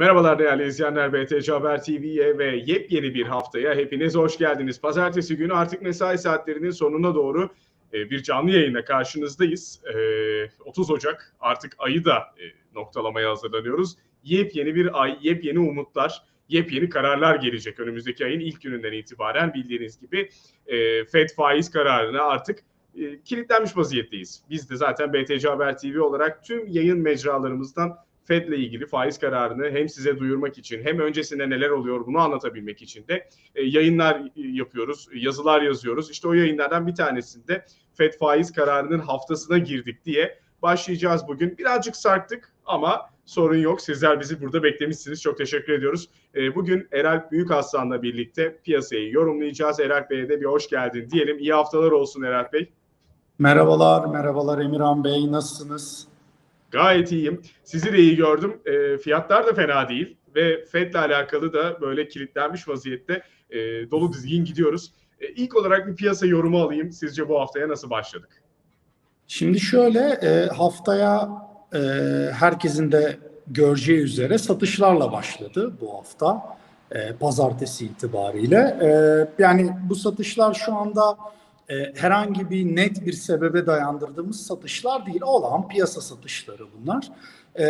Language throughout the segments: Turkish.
Merhabalar değerli izleyenler BTC Haber TV'ye ve yepyeni bir haftaya hepiniz hoş geldiniz. Pazartesi günü artık mesai saatlerinin sonuna doğru e, bir canlı yayına karşınızdayız. E, 30 Ocak artık ayı da e, noktalamaya hazırlanıyoruz. Yepyeni bir ay, yepyeni umutlar, yepyeni kararlar gelecek önümüzdeki ayın ilk gününden itibaren bildiğiniz gibi e, FED faiz kararına artık e, kilitlenmiş vaziyetteyiz. Biz de zaten BTC Haber TV olarak tüm yayın mecralarımızdan FED'le ilgili faiz kararını hem size duyurmak için hem öncesinde neler oluyor bunu anlatabilmek için de e, yayınlar yapıyoruz, yazılar yazıyoruz. İşte o yayınlardan bir tanesinde FED faiz kararının haftasına girdik diye başlayacağız bugün. Birazcık sarktık ama sorun yok. Sizler bizi burada beklemişsiniz. Çok teşekkür ediyoruz. E, bugün Eralp Büyükaslan'la birlikte piyasayı yorumlayacağız. Eralp Bey'e de bir hoş geldin diyelim. İyi haftalar olsun Eralp Bey. Merhabalar, merhabalar Emirhan Bey. Nasılsınız? Gayet iyiyim. Sizi de iyi gördüm. E, fiyatlar da fena değil ve Fed'le alakalı da böyle kilitlenmiş vaziyette e, dolu dizgin gidiyoruz. E, ilk olarak bir piyasa yorumu alayım. Sizce bu haftaya nasıl başladık? Şimdi şöyle e, haftaya e, herkesin de göreceği üzere satışlarla başladı bu hafta. E, pazartesi itibariyle. E, yani bu satışlar şu anda e, herhangi bir net bir sebebe dayandırdığımız satışlar değil. Olan piyasa satışları bunlar. E,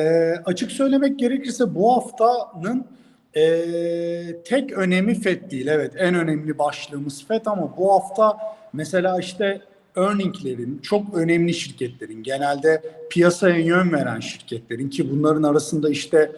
açık söylemek gerekirse bu haftanın e, tek önemi FED değil. Evet en önemli başlığımız FED ama bu hafta mesela işte earninglerin, çok önemli şirketlerin, genelde piyasaya yön veren şirketlerin ki bunların arasında işte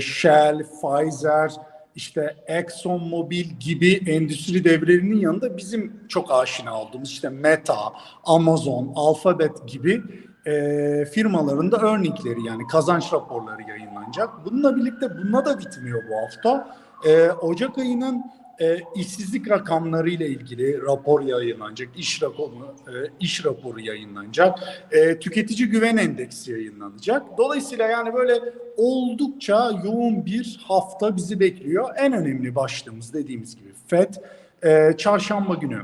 Shell, Pfizer, işte Exxon Mobil gibi endüstri devlerinin yanında bizim çok aşina olduğumuz işte Meta, Amazon, Alphabet gibi e, firmaların da earningleri yani kazanç raporları yayınlanacak. Bununla birlikte bununla da bitmiyor bu hafta. E, Ocak ayının e, işsizlik rakamları ile ilgili rapor yayınlanacak, iş raporu, e, iş raporu yayınlanacak, e, tüketici güven endeksi yayınlanacak. Dolayısıyla yani böyle oldukça yoğun bir hafta bizi bekliyor. En önemli başlığımız dediğimiz gibi FED e, çarşamba günü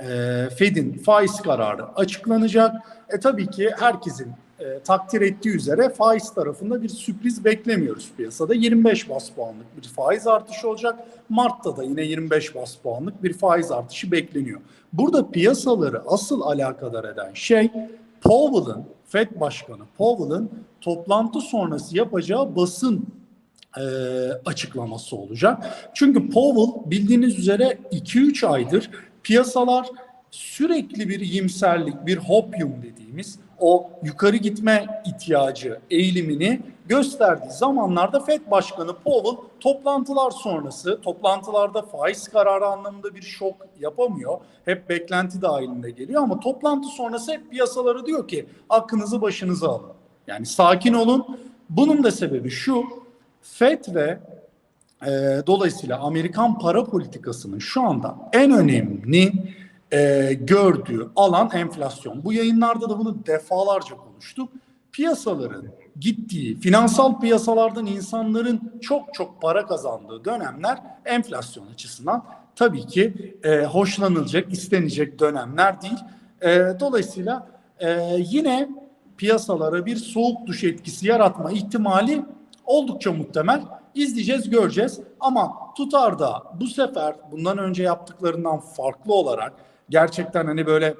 e, Fed'in faiz kararı açıklanacak. E tabii ki herkesin e, takdir ettiği üzere faiz tarafında bir sürpriz beklemiyoruz piyasada. 25 bas puanlık bir faiz artışı olacak. Mart'ta da yine 25 bas puanlık bir faiz artışı bekleniyor. Burada piyasaları asıl alakadar eden şey Powell'ın, Fed Başkanı Powell'ın toplantı sonrası yapacağı basın e, açıklaması olacak. Çünkü Powell bildiğiniz üzere 2-3 aydır piyasalar sürekli bir yimserlik, bir hopium dediğimiz o yukarı gitme ihtiyacı eğilimini gösterdiği zamanlarda FED Başkanı Powell toplantılar sonrası, toplantılarda faiz kararı anlamında bir şok yapamıyor. Hep beklenti dahilinde geliyor ama toplantı sonrası hep piyasalara diyor ki aklınızı başınıza alın. Yani sakin olun. Bunun da sebebi şu, FED ve e, dolayısıyla Amerikan para politikasının şu anda en önemli e, gördüğü alan enflasyon. Bu yayınlarda da bunu defalarca konuştuk. Piyasaların gittiği, finansal piyasalardan insanların çok çok para kazandığı dönemler enflasyon açısından tabii ki e, hoşlanılacak, istenecek dönemler değil. E, dolayısıyla e, yine piyasalara bir soğuk duş etkisi yaratma ihtimali oldukça muhtemel. İzleyeceğiz, göreceğiz. Ama tutar da bu sefer bundan önce yaptıklarından farklı olarak gerçekten hani böyle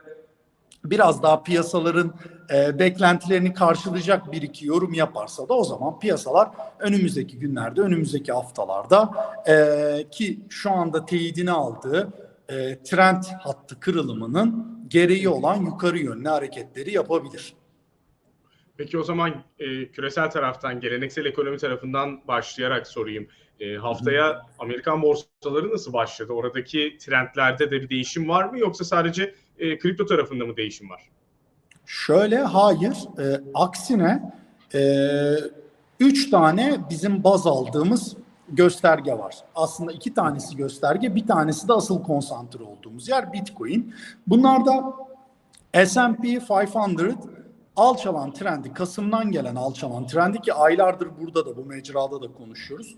biraz daha piyasaların e, beklentilerini karşılayacak bir iki yorum yaparsa da o zaman piyasalar önümüzdeki günlerde, önümüzdeki haftalarda e, ki şu anda teyidini aldığı e, trend hattı kırılımının gereği olan yukarı yönlü hareketleri yapabilir. Peki o zaman e, küresel taraftan, geleneksel ekonomi tarafından başlayarak sorayım. E, haftaya Amerikan borsaları nasıl başladı? Oradaki trendlerde de bir değişim var mı yoksa sadece e, kripto tarafında mı değişim var? Şöyle hayır, e, aksine e, üç tane bizim baz aldığımız gösterge var. Aslında iki tanesi gösterge, bir tanesi de asıl konsantre olduğumuz yer Bitcoin. Bunlarda S&P 500 alçalan trendi, Kasım'dan gelen alçalan trendi ki aylardır burada da bu mecrada da konuşuyoruz.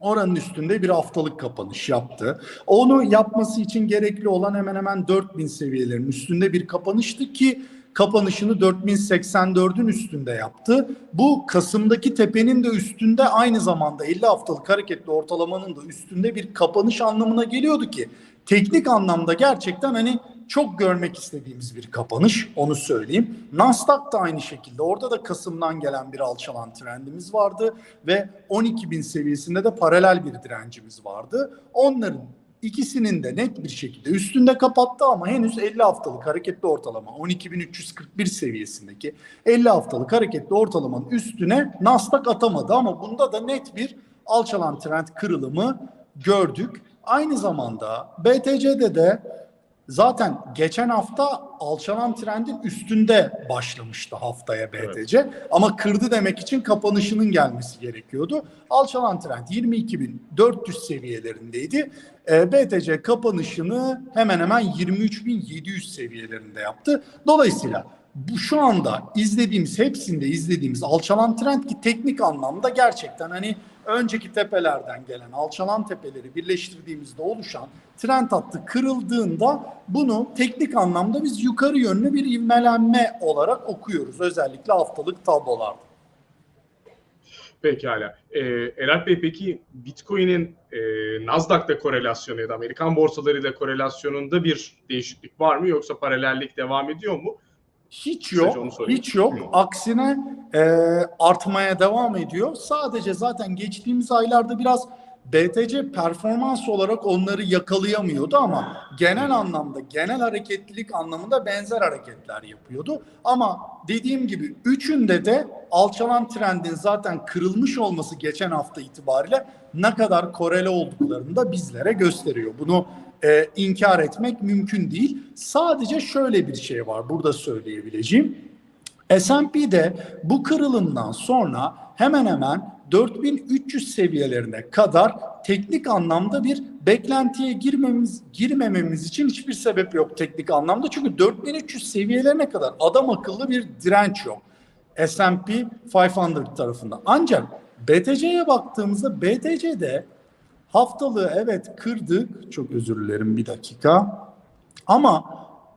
Oranın üstünde bir haftalık kapanış yaptı. Onu yapması için gerekli olan hemen hemen 4000 seviyelerinin üstünde bir kapanıştı ki kapanışını 4084'ün üstünde yaptı. Bu Kasım'daki tepenin de üstünde aynı zamanda 50 haftalık hareketli ortalamanın da üstünde bir kapanış anlamına geliyordu ki teknik anlamda gerçekten hani çok görmek istediğimiz bir kapanış onu söyleyeyim. Nasdaq da aynı şekilde orada da Kasım'dan gelen bir alçalan trendimiz vardı ve 12.000 seviyesinde de paralel bir direncimiz vardı. Onların ikisinin de net bir şekilde üstünde kapattı ama henüz 50 haftalık hareketli ortalama 12.341 seviyesindeki 50 haftalık hareketli ortalamanın üstüne Nasdaq atamadı ama bunda da net bir alçalan trend kırılımı gördük. Aynı zamanda BTC'de de zaten geçen hafta alçalan trendin üstünde başlamıştı haftaya BTC. Ama kırdı demek için kapanışının gelmesi gerekiyordu. Alçalan trend 22.400 seviyelerindeydi. E, BTC kapanışını hemen hemen 23.700 seviyelerinde yaptı. Dolayısıyla bu şu anda izlediğimiz hepsinde izlediğimiz alçalan trend ki teknik anlamda gerçekten hani önceki tepelerden gelen alçalan tepeleri birleştirdiğimizde oluşan trend hattı kırıldığında bunu teknik anlamda biz yukarı yönlü bir ivmelenme olarak okuyoruz. Özellikle haftalık tablolarda. Pekala. Ee, Erat Bey peki Bitcoin'in e, Nasdaq'ta korelasyonu ya da Amerikan borsalarıyla korelasyonunda bir değişiklik var mı yoksa paralellik devam ediyor mu? Hiç yok, hiç yok. Aksine e, artmaya devam ediyor. Sadece zaten geçtiğimiz aylarda biraz BTC performans olarak onları yakalayamıyordu ama genel anlamda, genel hareketlilik anlamında benzer hareketler yapıyordu. Ama dediğim gibi üçünde de alçalan trendin zaten kırılmış olması geçen hafta itibariyle ne kadar korele olduklarını da bizlere gösteriyor. Bunu e, inkar etmek mümkün değil. Sadece şöyle bir şey var burada söyleyebileceğim. S&P'de bu kırılımdan sonra hemen hemen 4300 seviyelerine kadar teknik anlamda bir beklentiye girmemiz girmememiz için hiçbir sebep yok teknik anlamda. Çünkü 4300 seviyelerine kadar adam akıllı bir direnç yok. S&P 500 tarafında. Ancak BTC'ye baktığımızda BTC'de haftalığı evet kırdık. Çok özür dilerim bir dakika. Ama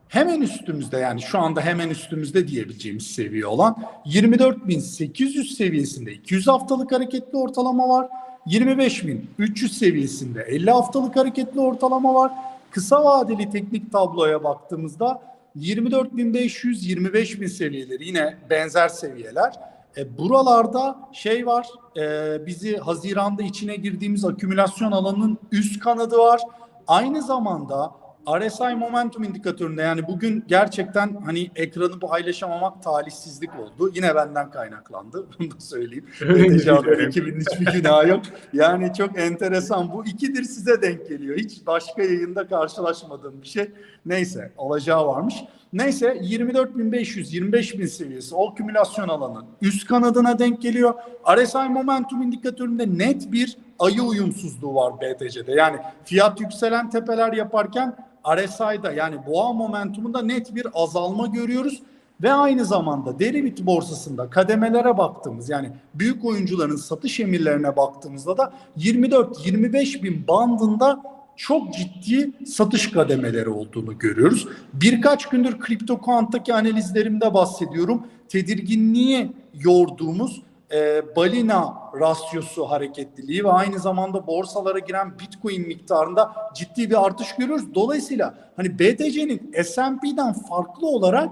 hemen üstümüzde yani şu anda hemen üstümüzde diyebileceğimiz seviye olan 24.800 seviyesinde 200 haftalık hareketli ortalama var. 25.300 seviyesinde 50 haftalık hareketli ortalama var. Kısa vadeli teknik tabloya baktığımızda 24.500-25.000 seviyeleri yine benzer seviyeler. E, buralarda şey var, e, bizi Haziran'da içine girdiğimiz akümülasyon alanının üst kanadı var. Aynı zamanda RSI momentum indikatöründe yani bugün gerçekten hani ekranı paylaşamamak talihsizlik oldu. Yine benden kaynaklandı. Bunu da söyleyeyim. Ekibinin hiçbir günahı yok. Yani çok enteresan. Bu ikidir size denk geliyor. Hiç başka yayında karşılaşmadığım bir şey. Neyse olacağı varmış. Neyse 24.500-25.000 seviyesi o kümülasyon alanı üst kanadına denk geliyor. RSI momentum indikatöründe net bir ayı uyumsuzluğu var BTC'de. Yani fiyat yükselen tepeler yaparken RSI'da yani boğa momentumunda net bir azalma görüyoruz. Ve aynı zamanda deribit borsasında kademelere baktığımız yani büyük oyuncuların satış emirlerine baktığımızda da 24-25 bin bandında çok ciddi satış kademeleri olduğunu görüyoruz. Birkaç gündür kripto kuanttaki analizlerimde bahsediyorum. Tedirginliği yorduğumuz e, balina rasyosu hareketliliği ve aynı zamanda borsalara giren bitcoin miktarında ciddi bir artış görüyoruz. Dolayısıyla hani BTC'nin S&P'den farklı olarak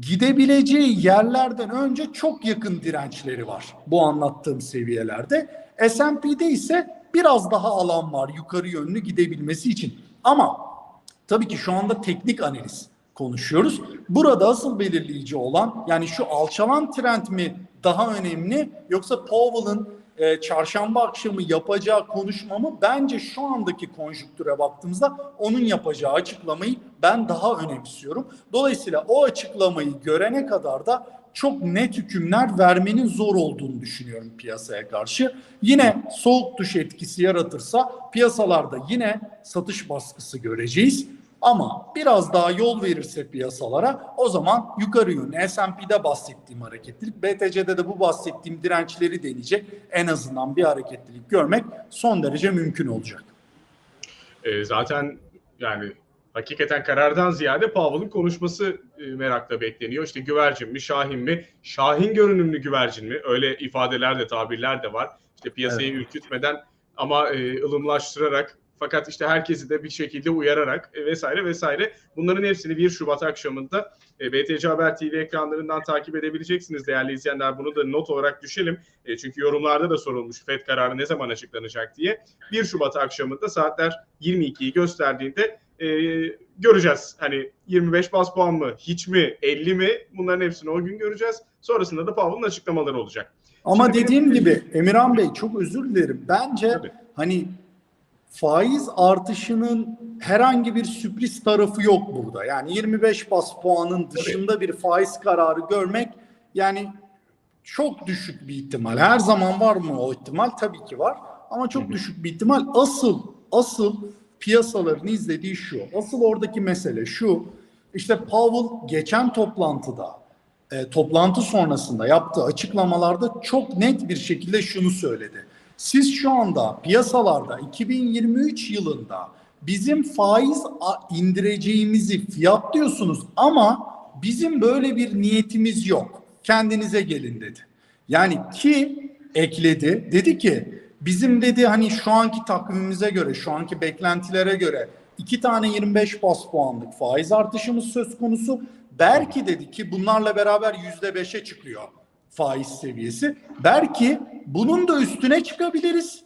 gidebileceği yerlerden önce çok yakın dirençleri var bu anlattığım seviyelerde. S&P'de ise biraz daha alan var yukarı yönlü gidebilmesi için. Ama tabii ki şu anda teknik analiz konuşuyoruz. Burada asıl belirleyici olan yani şu alçalan trend mi daha önemli yoksa Powell'ın e, çarşamba akşamı yapacağı konuşma mı? Bence şu andaki konjüktüre baktığımızda onun yapacağı açıklamayı ben daha önemsiyorum. Dolayısıyla o açıklamayı görene kadar da çok net hükümler vermenin zor olduğunu düşünüyorum piyasaya karşı. Yine soğuk duş etkisi yaratırsa piyasalarda yine satış baskısı göreceğiz. Ama biraz daha yol verirse piyasalara o zaman yukarı yönlü S&P'de bahsettiğim hareketlilik, BTC'de de bu bahsettiğim dirençleri deneyecek en azından bir hareketlilik görmek son derece mümkün olacak. E, zaten yani hakikaten karardan ziyade Powell'ın konuşması e, merakla bekleniyor. İşte güvercin mi, Şahin mi? Şahin görünümlü güvercin mi? Öyle ifadeler de tabirler de var. İşte piyasayı ürkütmeden ama e, ılımlaştırarak fakat işte herkesi de bir şekilde uyararak e, vesaire vesaire. Bunların hepsini 1 Şubat akşamında e, BTC Haber TV ekranlarından takip edebileceksiniz değerli izleyenler. Bunu da not olarak düşelim. E, çünkü yorumlarda da sorulmuş FED kararı ne zaman açıklanacak diye. 1 Şubat akşamında saatler 22'yi gösterdiğinde e, göreceğiz. Hani 25 bas puan mı, hiç mi, 50 mi bunların hepsini o gün göreceğiz. Sonrasında da Powell'ın açıklamaları olacak. Ama Şimdi dediğim benim- gibi Emirhan Bey çok özür dilerim. Bence Tabii. hani faiz artışının herhangi bir sürpriz tarafı yok burada. Yani 25 bas puanın dışında bir faiz kararı görmek yani çok düşük bir ihtimal. Her zaman var mı o ihtimal? Tabii ki var. Ama çok düşük bir ihtimal. Asıl asıl piyasaların izlediği şu. Asıl oradaki mesele şu. İşte Powell geçen toplantıda e, toplantı sonrasında yaptığı açıklamalarda çok net bir şekilde şunu söyledi. Siz şu anda piyasalarda 2023 yılında bizim faiz indireceğimizi fiyatlıyorsunuz ama bizim böyle bir niyetimiz yok. Kendinize gelin dedi. Yani ki ekledi. Dedi ki bizim dedi hani şu anki takvimimize göre, şu anki beklentilere göre iki tane 25 bas puanlık faiz artışımız söz konusu. Belki dedi ki bunlarla beraber yüzde beşe çıkıyor faiz seviyesi. Belki bunun da üstüne çıkabiliriz.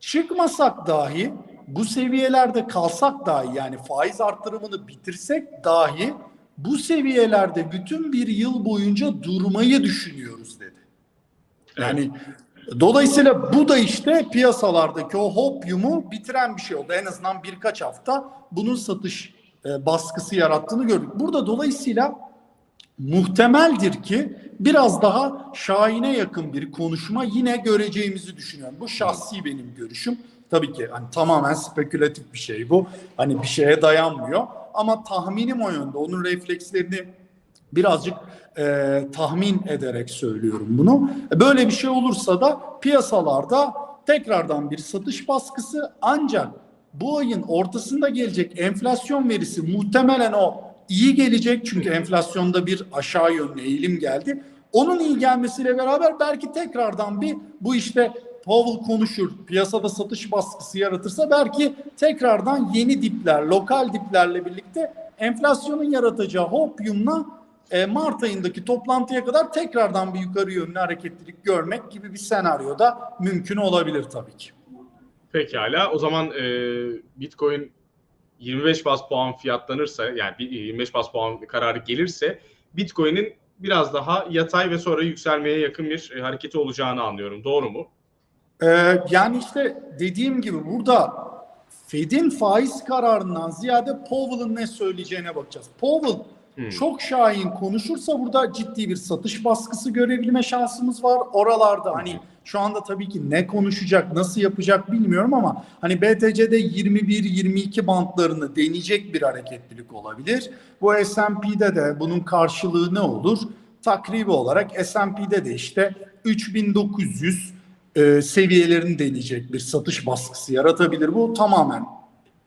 Çıkmasak dahi bu seviyelerde kalsak dahi yani faiz arttırımını bitirsek dahi bu seviyelerde bütün bir yıl boyunca durmayı düşünüyoruz dedi. Yani dolayısıyla bu da işte piyasalardaki o hopyumu bitiren bir şey oldu. En azından birkaç hafta bunun satış e, baskısı yarattığını gördük. Burada dolayısıyla muhtemeldir ki biraz daha Şahin'e yakın bir konuşma yine göreceğimizi düşünüyorum. Bu şahsi benim görüşüm. Tabii ki hani tamamen spekülatif bir şey bu. Hani bir şeye dayanmıyor. Ama tahminim o yönde. Onun reflekslerini birazcık e, tahmin ederek söylüyorum bunu. Böyle bir şey olursa da piyasalarda tekrardan bir satış baskısı ancak bu ayın ortasında gelecek enflasyon verisi muhtemelen o iyi gelecek çünkü enflasyonda bir aşağı yönlü eğilim geldi. Onun iyi gelmesiyle beraber belki tekrardan bir bu işte Powell konuşur, piyasada satış baskısı yaratırsa belki tekrardan yeni dipler, lokal diplerle birlikte enflasyonun yaratacağı hopyumla e, Mart ayındaki toplantıya kadar tekrardan bir yukarı yönlü hareketlilik görmek gibi bir senaryo da mümkün olabilir tabii ki. Pekala. O zaman e, Bitcoin 25 bas puan fiyatlanırsa yani bir 25 bas puan kararı gelirse Bitcoin'in biraz daha yatay ve sonra yükselmeye yakın bir e, hareketi olacağını anlıyorum. Doğru mu? Ee, yani işte dediğim gibi burada Fed'in faiz kararından ziyade Powell'ın ne söyleyeceğine bakacağız. Powell Hmm. çok şahin konuşursa burada ciddi bir satış baskısı görebilme şansımız var. Oralarda hani şu anda tabii ki ne konuşacak, nasıl yapacak bilmiyorum ama hani BTC'de 21-22 bantlarını deneyecek bir hareketlilik olabilir. Bu S&P'de de bunun karşılığı ne olur? Takribi olarak S&P'de de işte 3900 e, seviyelerini deneyecek bir satış baskısı yaratabilir. Bu tamamen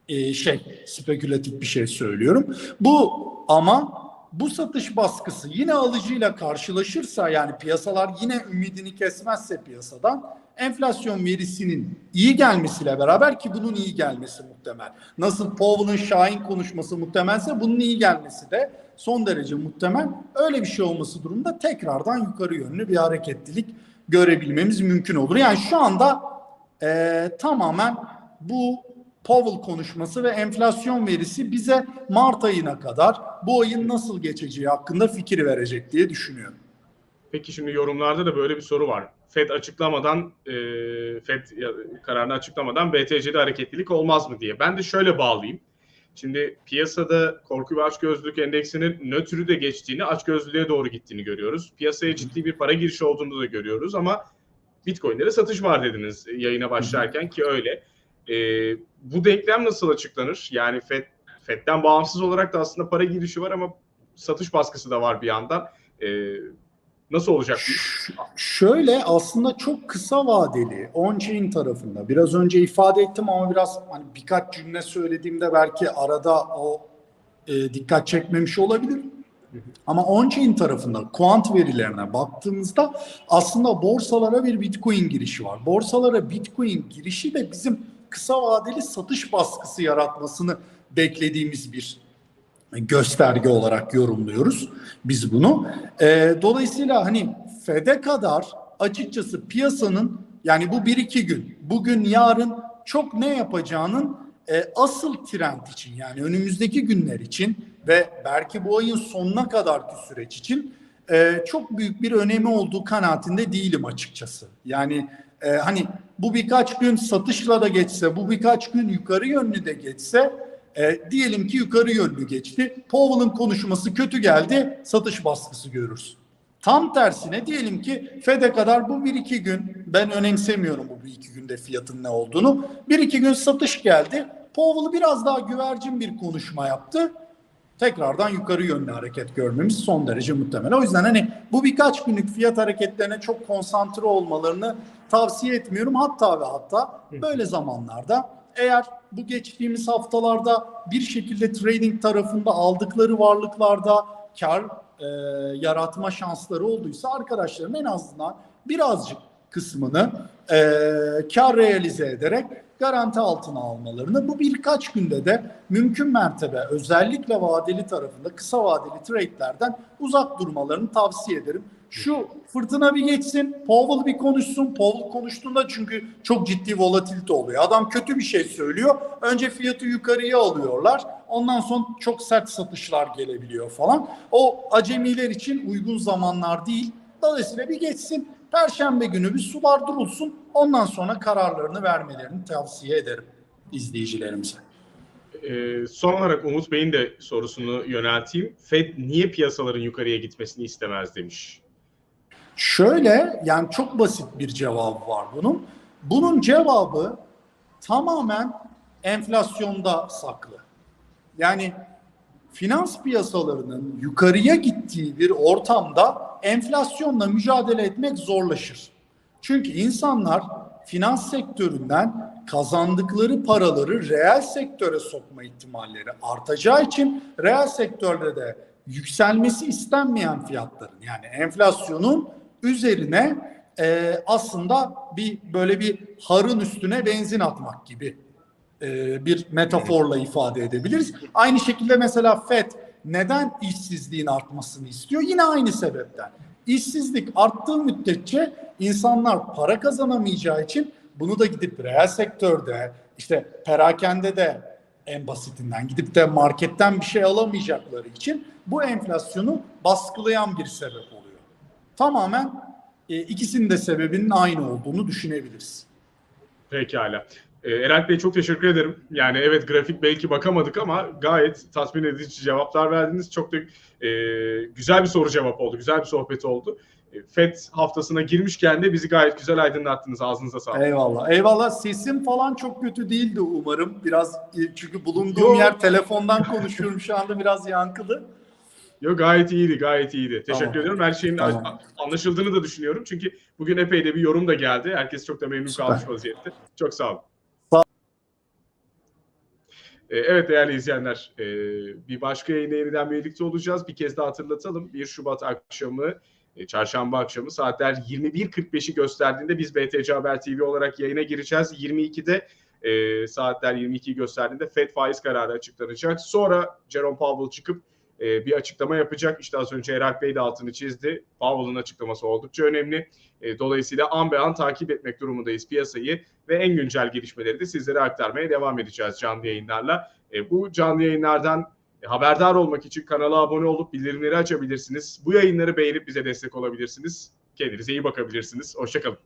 e, şey spekülatif bir şey söylüyorum. Bu ama bu satış baskısı yine alıcıyla karşılaşırsa yani piyasalar yine ümidini kesmezse piyasadan enflasyon verisinin iyi gelmesiyle beraber ki bunun iyi gelmesi muhtemel. Nasıl Powell'ın Şahin konuşması muhtemelse bunun iyi gelmesi de son derece muhtemel. Öyle bir şey olması durumda tekrardan yukarı yönlü bir hareketlilik görebilmemiz mümkün olur. Yani şu anda e, tamamen bu Powell konuşması ve enflasyon verisi bize Mart ayına kadar bu ayın nasıl geçeceği hakkında fikir verecek diye düşünüyorum. Peki şimdi yorumlarda da böyle bir soru var. Fed açıklamadan, e, Fed kararını açıklamadan BTC'de hareketlilik olmaz mı diye. Ben de şöyle bağlayayım. Şimdi piyasada korku ve açgözlülük endeksinin nötrü de geçtiğini, açgözlülüğe doğru gittiğini görüyoruz. Piyasaya ciddi bir para girişi olduğunu da görüyoruz ama Bitcoin'lere satış var dediniz yayına başlarken ki öyle. E, bu denklem nasıl açıklanır? Yani Fed, Fed'den bağımsız olarak da aslında para girişi var ama satış baskısı da var bir yandan. E, nasıl olacak iş? Şöyle aslında çok kısa vadeli on-chain tarafında biraz önce ifade ettim ama biraz hani birkaç cümle söylediğimde belki arada o e, dikkat çekmemiş olabilir. Ama on-chain tarafında kuant verilerine baktığımızda aslında borsalara bir Bitcoin girişi var. Borsalara Bitcoin girişi de bizim kısa vadeli satış baskısı yaratmasını beklediğimiz bir gösterge olarak yorumluyoruz biz bunu. Ee, dolayısıyla hani FED'e kadar açıkçası piyasanın yani bu 1-2 gün, bugün yarın çok ne yapacağının e, asıl trend için yani önümüzdeki günler için ve belki bu ayın sonuna kadarki süreç için e, çok büyük bir önemi olduğu kanaatinde değilim açıkçası. Yani e, hani bu birkaç gün satışla da geçse, bu birkaç gün yukarı yönlü de geçse e, diyelim ki yukarı yönlü geçti. Powell'ın konuşması kötü geldi, satış baskısı görürüz. Tam tersine diyelim ki FED'e kadar bu bir iki gün ben önemsemiyorum bu bir iki günde fiyatın ne olduğunu. Bir iki gün satış geldi. Powell biraz daha güvercin bir konuşma yaptı. Tekrardan yukarı yönlü hareket görmemiz son derece muhtemel. O yüzden hani bu birkaç günlük fiyat hareketlerine çok konsantre olmalarını tavsiye etmiyorum. Hatta ve hatta böyle zamanlarda eğer bu geçtiğimiz haftalarda bir şekilde trading tarafında aldıkları varlıklarda kar e, yaratma şansları olduysa arkadaşların en azından birazcık kısmını e, kar realize ederek garanti altına almalarını bu birkaç günde de mümkün mertebe özellikle vadeli tarafında kısa vadeli trade'lerden uzak durmalarını tavsiye ederim. Şu fırtına bir geçsin, Powell bir konuşsun. Powell konuştuğunda çünkü çok ciddi volatilite oluyor. Adam kötü bir şey söylüyor. Önce fiyatı yukarıya alıyorlar. Ondan sonra çok sert satışlar gelebiliyor falan. O acemiler için uygun zamanlar değil. Dolayısıyla bir geçsin. Perşembe günü bir sular durulsun. Ondan sonra kararlarını vermelerini tavsiye ederim izleyicilerimize. Ee, son olarak Umut Bey'in de sorusunu yönelteyim. Fed niye piyasaların yukarıya gitmesini istemez demiş. Şöyle yani çok basit bir cevabı var bunun. Bunun cevabı tamamen enflasyonda saklı. Yani finans piyasalarının yukarıya gittiği bir ortamda enflasyonla mücadele etmek zorlaşır. Çünkü insanlar finans sektöründen kazandıkları paraları reel sektöre sokma ihtimalleri artacağı için reel sektörde de yükselmesi istenmeyen fiyatların yani enflasyonun üzerine e, aslında bir böyle bir harın üstüne benzin atmak gibi e, bir metaforla ifade edebiliriz. Aynı şekilde mesela FED neden işsizliğin artmasını istiyor? Yine aynı sebepten. İşsizlik arttığı müddetçe insanlar para kazanamayacağı için bunu da gidip reel sektörde işte perakende de en basitinden gidip de marketten bir şey alamayacakları için bu enflasyonu baskılayan bir sebep oluyor. Tamamen e, ikisinin de sebebinin aynı olduğunu düşünebiliriz. Pekala. Ee, Eralp Bey çok teşekkür ederim. Yani evet grafik belki bakamadık ama gayet tatmin edici cevaplar verdiniz. Çok da e, güzel bir soru cevap oldu. Güzel bir sohbet oldu. E, FED haftasına girmişken de bizi gayet güzel aydınlattınız. Ağzınıza sağlık. Eyvallah. Eyvallah. Sesim falan çok kötü değildi umarım. Biraz e, çünkü bulunduğum Yok. yer telefondan konuşuyorum şu anda biraz yankılı. Yok gayet iyiydi, gayet iyiydi. Teşekkür Tamam. ediyorum. Her şeyin Tamam. anlaşıldığını da düşünüyorum. Çünkü bugün epey de bir yorum da geldi. Herkes çok da memnun Süper. kalmış vaziyette. Çok sağ olun. Sağ- Ee, Evet değerli izleyenler, e, bir başka yayında yeniden birlikte olacağız. Bir kez daha hatırlatalım. 1 Şubat akşamı, e, çarşamba akşamı saatler 21.45'i gösterdiğinde biz BTC Haber TV olarak yayına gireceğiz. 22'de e, saatler 22'yi gösterdiğinde FED faiz kararı açıklanacak. Sonra Jerome Powell çıkıp e, bir açıklama yapacak. İşte az önce Eralp Bey de altını çizdi. Powell'ın açıklaması oldukça önemli. E, dolayısıyla an be an takip etmek durumundayız piyasayı ve en güncel gelişmeleri de sizlere aktarmaya devam edeceğiz canlı yayınlarla. E, bu canlı yayınlardan e, haberdar olmak için kanala abone olup bildirimleri açabilirsiniz. Bu yayınları beğenip bize destek olabilirsiniz. Kendinize iyi bakabilirsiniz. Hoşçakalın.